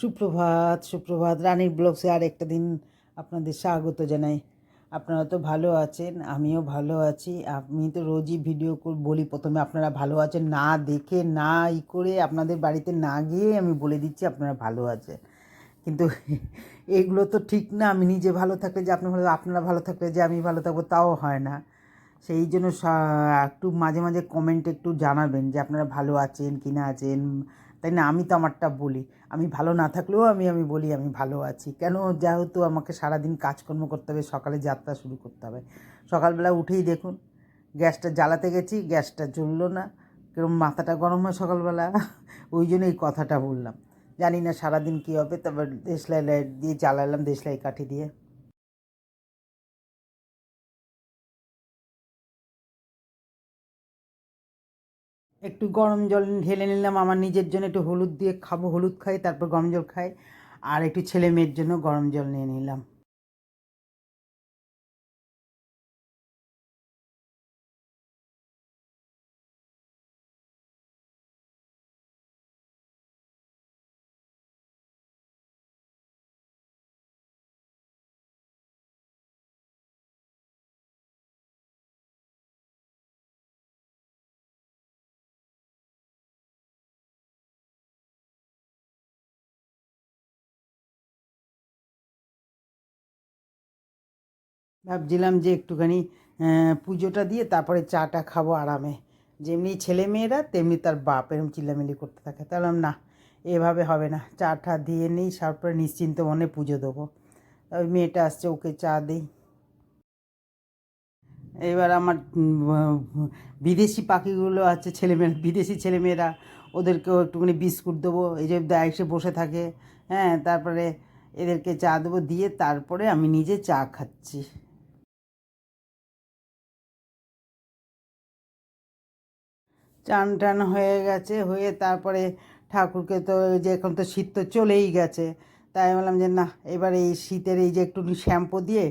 সুপ্রভাত সুপ্রভাত। রানীর ব্লগসে আর একটা দিন আপনাদের স্বাগত জানাই। আপনারা তো ভালো আছেন, আমিও ভালো আছি। আমি তো রোজই ভিডিও বলি প্রথমে আপনারা ভালো আছেন, না দেখে, না ই করে আপনাদের বাড়িতে না গিয়ে আমি বলে দিচ্ছি আপনারা ভালো আছেন। কিন্তু এগুলো তো ঠিক না, আমি নিজে ভালো থাকলে যে আপনি ভালো, আপনারা ভালো থাকলে যে আমি ভালো থাকব তাও হয় না। সেই জন্য একটু মাঝে মাঝে কমেন্ট একটু জানাবেন যে আপনারা ভালো আছেন কি না আছেন তাই না? আমি তো আমারটা বলি। আমি ভালো না থাকলেও আমি আমি বলি আমি ভালো আছি। কেন? যেহেতু আমাকে সারাদিন কাজকর্ম করতে হবে, সকালে যাত্রা শুরু করতে হবে। সকালবেলা উঠেই দেখুন, গ্যাসটা জ্বালাতে গেছি, গ্যাসটা জ্বললো না। কিরম মাথাটা গরম হয় সকালবেলা? ওই জন্য এই কথাটা বললাম। জানি না সারাদিন কী হবে তারপর দেশলাই লাইট দিয়ে জ্বালালাম, দেশলাই কাঠি দিয়ে। একটু গরম জল ঢেলে নিলাম। আমার নিজের জন্য একটু হলুদ দিয়ে খাব। হলুদ খাই, তারপর গরম জল খাই। আর একটু ছেলে মেয়ের জন্য গরম জল নিয়ে নিলাম। ভাবছিলাম যে একটুখানি পুজোটা দিয়ে তারপরে চাটা খাব আরামে। যেমনি ছেলে মেয়েরা, তেমনি তার বাপ এরকম চিল্লামিলি করতে থাকে। তাহলে না, এভাবে হবে না। চাটা দিয়ে নিই, তারপরে নিশ্চিন্ত মনে পুজো দেবো। ওই মেয়েটা আসছে, ওকে চা দিই। এবার আমার বিদেশি পাখিগুলো আছে ছেলেমেয়েরা বিদেশি ছেলেমেয়েরা ওদেরকেও একটুখানি বিস্কুট দেবো। এই যে দা এসে বসে থাকে। হ্যাঁ তারপরে এদেরকে চা দেবো, দিয়ে তারপরে আমি নিজে চা খাচ্ছি। চান টান হয়ে গেছে, হয়ে তারপরে ঠাকুরকে তো যে এখন তো শীত তো চলেই গেছে। তাই বললাম যে না এবার এই শীতের এই যে একটুখানি শ্যাম্পু দিয়ে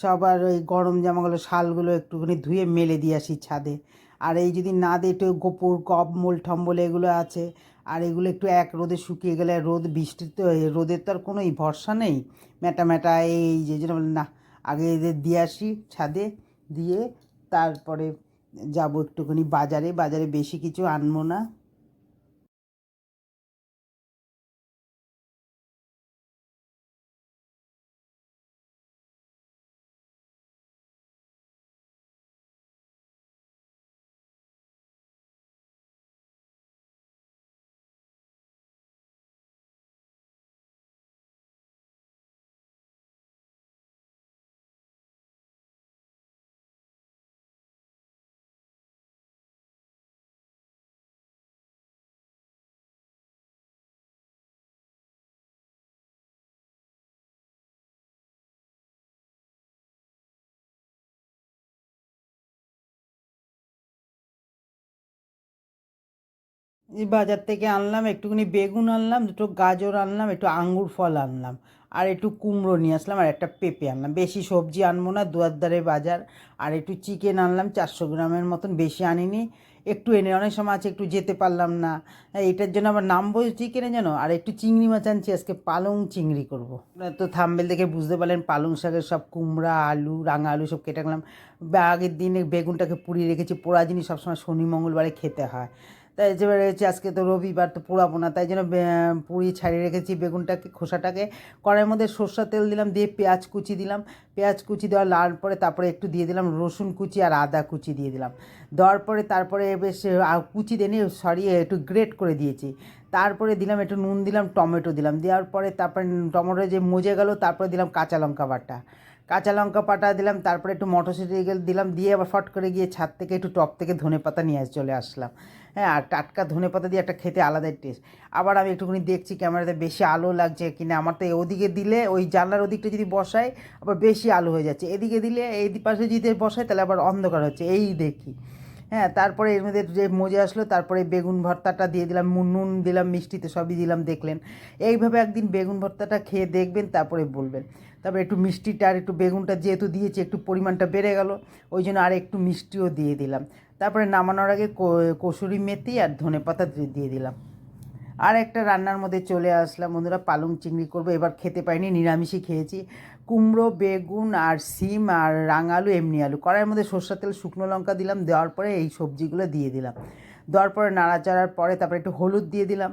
সবার ওই গরম জামাগুলো, শালগুলো একটুখানি ধুয়ে মেলে দিয়ে আসি ছাদে। আর এই যদি না দিই, একটু গোপুর কবমল ঠম্বল এগুলো আছে। আর এগুলো একটু এক রোদে শুকিয়ে গেলে রোদ বৃষ্টির তো রোদের তো আর কোনো এই ভরসা নেই। ম্যাটা ম্যাটা এই যে জন্য না আগে এদের দিয়ে আসি ছাদে, দিয়ে তারপরে যাব একটুখানি বাজারে বাজারে বেশি কিছু আনব না। বাজার থেকে আনলাম একটুখানি বেগুন আনলাম দুটো গাজর আনলাম একটু আঙ্গুর ফল আনলাম আর একটু কুমড়ো নিয়ে আসলাম আর একটা পেঁপে আনলাম। বেশি সবজি আনব না দুয়ার বাজার আর একটু চিকেন আনলাম চারশো গ্রামের মতন বেশি আনিনি। একটু এনে অনেক সময় আছে একটু যেতে পারলাম না। হ্যাঁ, এটার জন্য আবার নাম বই চিকেনে যেন আর একটু চিংড়ি মাছ আনছি আজকে পালং চিংড়ি করব। তো থাম্বেল দেখে বুঝতে পারলেন পালং শাকের সব কুমড়া আলু রাঙা আলু সব কেটে বা আগের দিনে বেগুনটাকে পুড়িয়ে রেখেছি পোড়া জিনিস সবসময় শনি মঙ্গলবারে খেতে হয়। তাই এবারে হচ্ছে আজকে তো রবিবার তো পোড়াবো না, তাই জন্য পুড়িয়ে ছাড়িয়ে রেখেছি বেগুনটাকে, খোসাটাকে। কড়াইয়ের মধ্যে সর্ষা তেল দিলাম, দিয়ে পেঁয়াজ কুচি দিলাম। পেঁয়াজ কুচি দেওয়ার লাল পরে তারপরে একটু দিয়ে দিলাম রসুন কুচি আর আদা কুচি দিয়ে দিলাম। দেওয়ার পরে তারপরে বেশ কুচি দিয়ে নিয়ে সরিয়ে একটু গ্রেট করে দিয়েছি। তারপরে দিলাম, একটু নুন দিলাম, টমেটো দিলাম। দেওয়ার পরে তারপরে, টমেটো যে মজে গেল, তারপরে দিলাম কাঁচা লঙ্কা বাটা। কাঁচা লঙ্কা পাটা দিলাম, তারপরে একটু মটরশুঁটি দিলাম, দিয়ে আবার ফট করে গিয়ে ছাদ থেকে একটু টপ থেকে ধনে পাতা নিয়ে চলে আসলাম। হ্যাঁ আর টাটকা ধনে পাতা দিয়ে একটা খেতে আলাদাই টেস্ট আবার আমি একটুখানি দেখছি ক্যামেরাতে বেশি আলো লাগছে কি না আমার তো ওদিকে দিলে ওই জানলার ওদিকটা যদি বসাই, আবার বেশি আলো হয়ে যাচ্ছে। এদিকে দিলে এই পাশে যদি বসাই, তাহলে আবার অন্ধকার হচ্ছে, এই দেখি। হ্যাঁ তারপরে এর মধ্যে যে মজে আসলো, তারপরে বেগুন ভর্তাটা দিয়ে দিলাম নুন দিলাম, মিষ্টিতে সবই দিলাম, দেখলেন। এইভাবে একদিন বেগুন ভর্তাটা খেয়ে দেখবেন, তারপরে বলবেন। তারপরে একটু মিষ্টিটা আর একটু বেগুনটা যেহেতু দিয়েছি, একটু পরিমাণটা বেড়ে গেল, ওই জন্য আর একটু মিষ্টিও দিয়ে দিলাম। তারপরে নামানোর আগে কসুরি মেথি আর ধনে পাতা দিয়ে দিলাম। আর একটা রান্নার মধ্যে চলে আসলাম বন্ধুরা, পালং চিংড়ি করব, এবার খেতে পাইনি, নিরামিষই খেয়েছি। কুমড়ো, বেগুন আর সিম আর রাঙালু, এমনি আলু। কড়াইয়ের মধ্যে সর্ষের তেল, শুকনো লঙ্কা দিলাম, দেওয়ার পরে এই সবজিগুলো দিয়ে দিলাম। দেওয়ার পরে নাড়াচাড়ার পরে তারপরে একটু হলুদ দিয়ে দিলাম,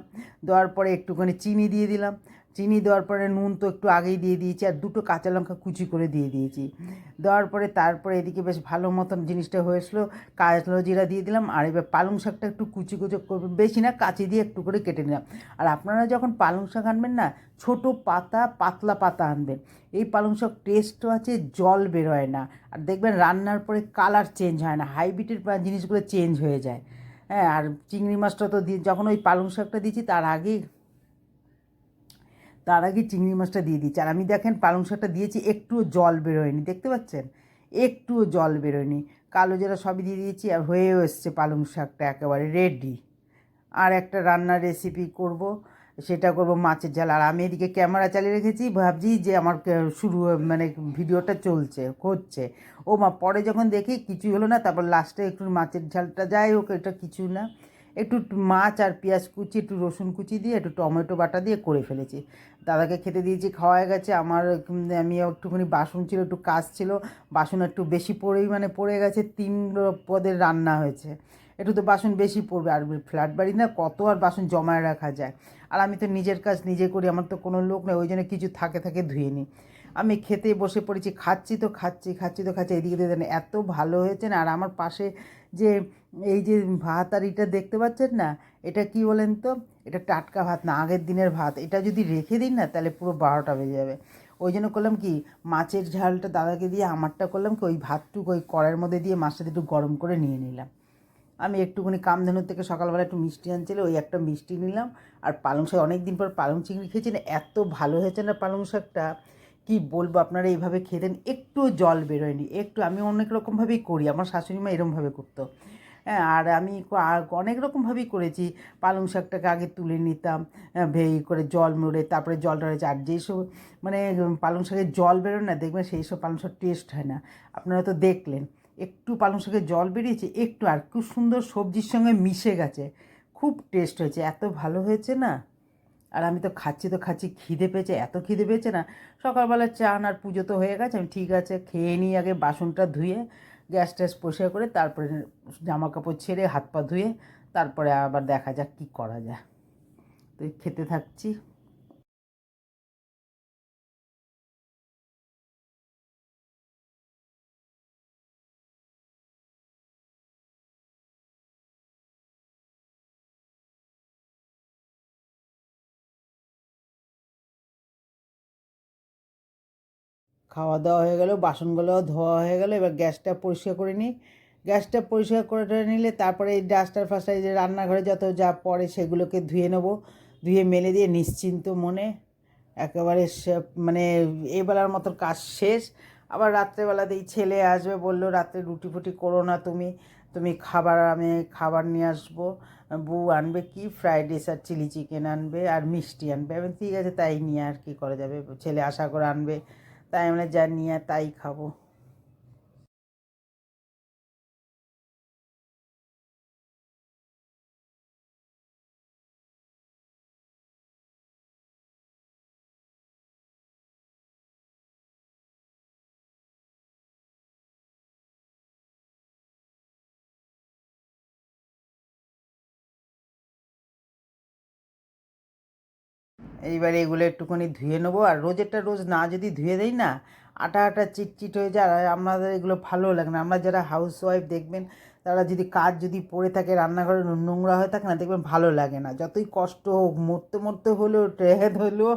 দেওয়ার পরে একটুখানি চিনি দিয়ে দিলাম। চিনি দেওয়ার পরে নুন তো একটু আগেই দিয়ে দিয়েছি আর দুটো কাঁচা লঙ্কা কুচি করে দিয়ে দিয়েছি। দেওয়ার পরে তারপরে এদিকে বেশ ভালো মতন জিনিসটা হয়েছিল কালো জিরা দিয়ে দিলাম আর এবার পালং শাকটা একটু কুচি কুচি বেশি না, কাঁচি দিয়ে একটু করে কেটে নিলাম। আর আপনারা যখন পালং শাক আনবেন না, ছোট পাতা, পাতলা পাতা আনবেন। এই পালং শাক টেস্টও আছে, জল বেরোয় না। আর দেখবেন রান্নার পরে কালার চেঞ্জ হয় না হাইব্রিডের জিনিসগুলো চেঞ্জ হয়ে যায়। হ্যাঁ আর চিংড়ি মাছটা তো যখন ওই পালং শাকটা দিয়েছি, তার আগে তার আগে চিংড়ি মাছটা দিয়ে দিচ্ছি। আর আমি দেখেন পালং শাকটা দিয়েছি, একটুও জল বেরোয়নি, দেখতে পাচ্ছেন? একটুও জল বেরোয়নি। কালো জিরা সবই দিয়ে দিয়েছি আর হয়েও এসছে পালং শাকটা একেবারে রেডি আর একটা রান্নার রেসিপি করব, সেটা করব মাছের ঝাল। আর আমি এদিকে ক্যামেরা চালিয়ে রেখেছি, ভাবছি যে আমার শুরু মানে ভিডিওটা চলছে, হচ্ছে। ও মা পরে যখন দেখি কিছুই হলো না, তারপর লাস্টে একটু মাছের ঝালটা যাই হোক, এটা কিছু না। একটু মাছ আর পেঁয়াজ কুচি, একটু রসুন কুচি দিয়ে, একটু টমেটো বাটা দিয়ে করে ফেলেছি। দাদাকে খেতে দিয়েছি, খাওয়া গেছে। আমার আমি একটুখানি বাসন ছিল, একটু কাজ ছিল। বাসন একটু বেশি পড়েই মানে পড়ে গেছে, তিন পদের রান্না হয়েছে। একটু তো বাসন বেশি পড়বে, আর ফ্ল্যাট বাড়ি না কত আর বাসন জমায় রাখা যায়। আর আমি তো নিজের কাজ নিজে করি, আমার তো কোনো লোক নেই, ওই জন্য কিছু থাকে থাকে ধুয়ে নিই। আমি খেতে বসে পড়েছি, খাচ্ছি তো খাচ্ছি খাচ্ছি তো খাচ্ছি, এদিকে দেখেন এত ভালো হয়েছে না, আর আমার পাশে যে এই যে ভাত আর এটা দেখতে পাচ্ছেন না, এটা কি বলেন তো, এটা টাটকা ভাত না, আগের দিনের ভাত, এটা যদি রেখে দিন না, তাহলে পুরো বারোটা বেজে যাবে। ওই জন্য করলাম কি, মাছের ঝালটা দাদাকে দিয়ে, আমারটা করলাম কি, ওই ভাতটুকু ওই কড়াইয়ের মধ্যে দিয়ে মাছটা একটু গরম করে নিয়ে নিলাম। আমি একটুখানি কামধেনুর থেকে সকালবেলা একটু মিষ্টি আনছিল, ওই একটা মিষ্টি নিলাম, আর পালং শাক অনেক দিন পর পালং চিংড়ি খেয়েছি না, এত ভালো হয়েছে না পালং শাকটা কি বলব, আপনারা এইভাবে খেতেন একটু জল বেরোয়নি। একটু আমি অনেক রকমভাবেই করি, আমার শাশুড়ি মা এরমভাবে করতো। হ্যাঁ আর আমি অনেক রকমভাবেই করেছি। পালং শাকটাকে আগে তুলে নিতাম ভেই করে জল মুড়ে, তারপরে জলটা রয়েছে আর যেসব মানে পালং শাকের জল বেরোয় না, দেখবেন সেই সব পালং শাক টেস্ট হয় না। আপনারা তো দেখলেন, একটু পালং শাকের জল বেরিয়েছে, একটু, আর খুব সুন্দর সবজির সঙ্গে মিশে গেছে, খুব টেস্ট হয়েছে, এত ভালো হয়েছে না? আর আমি তো খাচ্ছি তো খাচ্ছি, খিদে পেয়েছে, এত খিদে পেয়েছে না। সকালবেলা চান আর পুজো তো হয়ে গেছে, আমি ঠিক আছে, খেয়ে নিই আগে বাসনটা ধুয়ে, গ্যাস ট্যাস পরিষ্কার করে তারপরে জামা কাপড় ছেড়ে হাত পা ধুয়ে তারপরে আবার দেখা যাক কী করা যায়। তো খেতে থাকছি। খাওয়া দাওয়া হয়ে গেল বাসনগুলো ধোয়া হয়ে গেল, এবার গ্যাসটা পরিষ্কার করে নিই। গ্যাসটা পরিষ্কার করে টরে নিলে তারপরে এই ডাস্টার ফাস্টার যে রান্নাঘরে যত যা পড়ে সেগুলোকে ধুয়ে নেব। ধুয়ে মেলে দিয়ে নিশ্চিন্ত মনে একেবারে মানে এবেলার মতো কাজ শেষ। আবার রাত্রেবেলাতেই ছেলে আসবে, বলল, রাত্রে রুটি ফুটি করো না তুমি। তুমি খাবার, আমি খাবার নিয়ে আসব। বউ আনবে কি? ফ্রাইড রাইস আর চিলি চিকেন আনবে আর মিষ্টি আনবে। আমি ঠিক আছে, তাই নিয়ে আর কি করা যাবে? ছেলে আশা করে আনবে। তাই আমরা যা নিয়ে তাই খাব। এইবার এগুলো একটুখানি ধুয়ে নেব। আর রোজেরটা রোজ না যদি ধুয়ে দেই না, আটা আটা চিটচিট হয়ে যায়, আর আমাদের এগুলো ভালো লাগে না। আমরা যারা হাউস ওয়াইফ দেখবেন, তারা যদি কাজ যদি পড়ে থাকে, রান্নাঘরে নোংরা হয়ে থাকে না, দেখবেন ভালো লাগে না। যতই কষ্ট হোক, মরতে মরতে হলেও, ট্রেহেদ হলেও,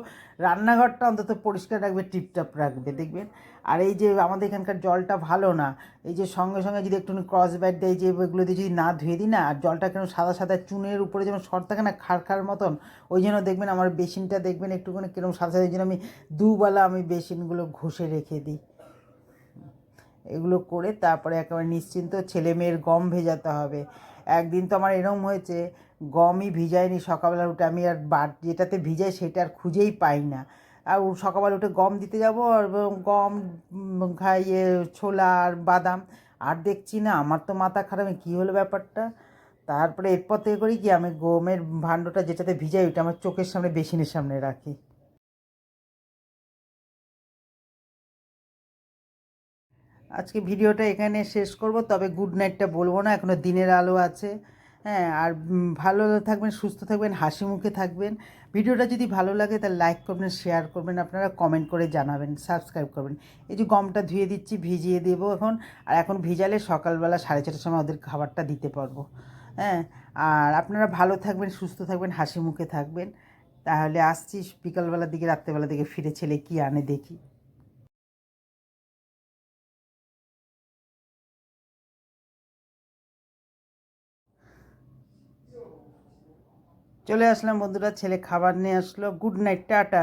রান্নাঘরটা অন্তত পরিষ্কার রাখবে, টিপটপ রাখবে, দেখবেন? আর এই যে আমাদের এখানকার জলটা ভালো না, এই যে সঙ্গে সঙ্গে যদি একটু ক্রস ব্যাট দেয়, যে এগুলো দিয়ে যদি না ধুয়ে দিই না, আর জলটা কেন সাদা সাদা চুনের উপরে যেমন সর থাকে না খার খার মতন, ওই জন্য দেখবেন আমার বেসিনটা দেখবেন একটুখানি কীরকম সাদা সাদা ওই জন্য আমি দুবেলা আমি বেসিনগুলো ঘষে রেখে দিই। এগুলো করে তারপরে একেবারে নিশ্চিন্ত ছেলে মেয়ের গম ভেজাতে হবে। একদিন তো আমার এরকম হয়েছে, গমই ভিজায়নি সকালবেলা উঠে, আমি আর বাট যেটাতে ভিজাই সেটা আর খুঁজেই পাই না। আর সকালবেলা উঠে গম দিতে যাব আর গম খাইয়ে ছোলা আর বাদাম। আর দেখছি না, আমার তো মাথা খারাপ কী হলো ব্যাপারটা? তারপরে এরপর থেকে করি কি, আমি গমের ভাণ্ডটা যেটাতে ভিজাই, ওইটা আমার চোখের সামনে, বেসিনের সামনে রাখি। আজকে ভিডিওটা এখানে শেষ করব, তবে গুড নাইটটা বলব না এখনও দিনের আলো আছে। হ্যাঁ আর ভালো থাকবেন, সুস্থ থাকবেন, হাসি মুখে থাকবেন। ভিডিওটা যদি ভালো লাগে, তাহলে লাইক করবেন শেয়ার করবেন, আপনারা কমেন্ট করে জানাবেন সাবস্ক্রাইব করবেন। এই যে গমটা ধুয়ে দিচ্ছি, ভিজিয়ে দেবো এখন। আর এখন ভিজালে সকালবেলা সাড়ে ছটার সময় ওদের খাবারটা দিতে পারব। হ্যাঁ আর আপনারা ভালো থাকবেন, সুস্থ থাকবেন, হাসি মুখে থাকবেন। তাহলে আসছি বিকালবেলার দিকে, রাত্রেবেলার দিকে ফিরে, ছেলে কি আনে দেখি। চলে আসলাম বন্ধুরা ছেলে খাবার নিয়ে আসলো। Good night tata.